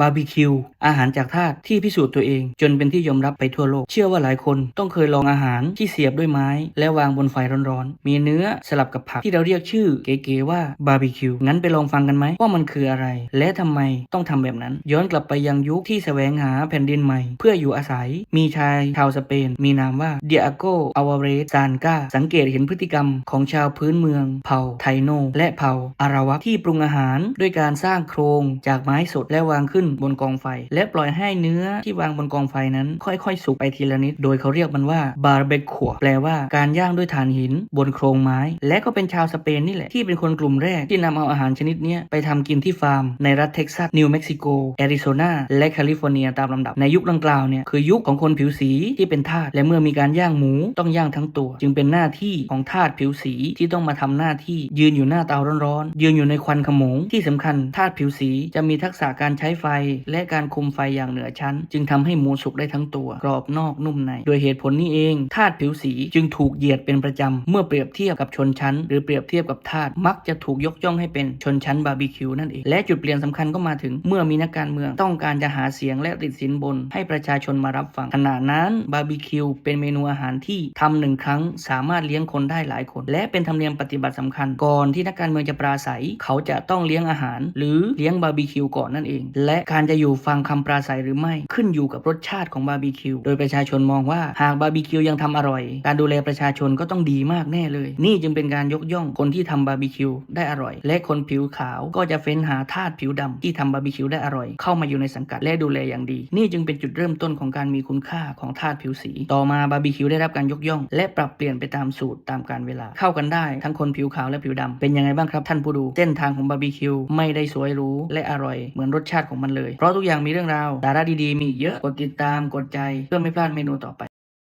บาร์บีคิว อาหารจากทาสที่พิสูจน์ตัวเอง จนเป็นที่ยอมรับไปทั่วโลก เชื่อว่าหลายคนต้องเคยลองอาหารที่เสียบด้วยไม้ และวางบนไฟร้อนๆ มีเนื้อสลับกับผักที่เราเรียกชื่อเก๋ๆว่าบาร์บีคิว งั้นไปลองฟังกันไหมว่ามันคืออะไร และทำไมต้องทำแบบนั้น ย้อนกลับไปยังยุคที่แสวงหาแผ่นดินใหม่ เพื่ออยู่อาศัย มีชายชาวสเปน มีนามว่าเดียโกอาวาเรสซานกาสังเกตเห็นพฤติกรรมของชาวพื้นเมือง เผ่าไทโน และเผ่าอาราวะที่ปรุงอาหาร ด้วยการสร้างโครงจากไม้สดและวางขึ้นบนกองไฟ และปล่อยให้เนื้อที่วางบนกองไฟนั้น ค่อยๆ สุกไปทีละนิด โดยเขาเรียกมันว่าบาร์เบคัวแปลว่าการย่างด้วยถ่านหิน บนโครงไม้ และก็เป็นชาวสเปนนี่แหละ ที่เป็นคนกลุ่มแรกที่นำเอาอาหารชนิดนี้ไปทำกินที่ฟาร์ม ในรัฐเท็กซัส นิวเม็กซิโกแอริโซนาและแคลิฟอร์เนียตามลำดับในยุคดังกล่าวเนี่ยคือยุคของคนผิวสีที่เป็นทาสและเมื่อมีการย่างหมูต้องย่างทั้งตัว จึงเป็นหน้าที่ของทาสผิวสีที่ต้องมาทำหน้าที่ยืนอยู่หน้าเตาร้อนๆยืนอยู่ในควันขโมงที่สำคัญทาสผิวสีจะมีทักษะการใช้ไฟและการคุมไฟอย่างเหนือชั้น จึงทำให้หมูสุกได้ทั้งตัวกรอบนอกนุ่มใน โดยเหตุผลนี้เองทาสผิวสีจึงถูกเหยียดเป็นประจำ เมื่อเปรียบเทียบกับชนชั้น หรือเปรียบเทียบกับทาสมักจะถูกยกย่องให้เป็นชนชั้นบาร์บีคิวนั่นเองและจุดเปลี่ยนสำคัญก็มาถึงเมื่อมีนักการเมืองต้องการจะหาเสียงและติดสินบน ให้ประชาชนมารับฟังขณะนั้นบาร์บีคิวเป็นเมนูอาหารที่ทำหนึ่งครั้งสามารถเลี้ยงคนได้หลายคน และเป็นธรรมเนียมปฏิบัติสำคัญ ก่อนที่นักการเมืองจะปราศัย เขาจะต้องเลี้ยงอาหาร หรือเลี้ยงบาร์บีคิวก่อนนั่นเอง และการจะอยู่ฟังคำปราศัยหรือไม่ขึ้นอยู่กับรสชาติของบาร์บีคิวโดยประชาชนมองว่าหากบาร์บีคิวยังทำอร่อย การดูแลประชาชนก็ต้องดีมากแน่เลย นี่จึงเป็นการยกย่องคนที่ทำบาร์บีคิวได้อร่อย และคนผิวขาวก็จะเฟ้นหาทาสผิวดำที่ทำบาร์บีคิวได้อร่อย เข้ามาอยู่ในสังกัดและดูแลอย่างดี นี่จึงเป็นจุดเริ่มต้นของการมีคุณค่าของทาสผิวสี ต่อมาบาร์บีคิวได้รับการยกย่อง และปรับเปลี่ยนไปตามสูตรตามกาลเวลา เข้ากันได้ทั้งคนผิวขาวและผิวดำเป็นยังไงบ้างครับท่านผู้ดูเส้นทางของบาร์บีคิวไม่ได้สวยหรูและอร่อยเหมือนรสชาติของมันเลย เพราะทุกอย่างมีเรื่องราวสาระดีๆ มีเยอะ กดติดตาม กดใจ เพื่อไม่พลาดเมนูต่อไป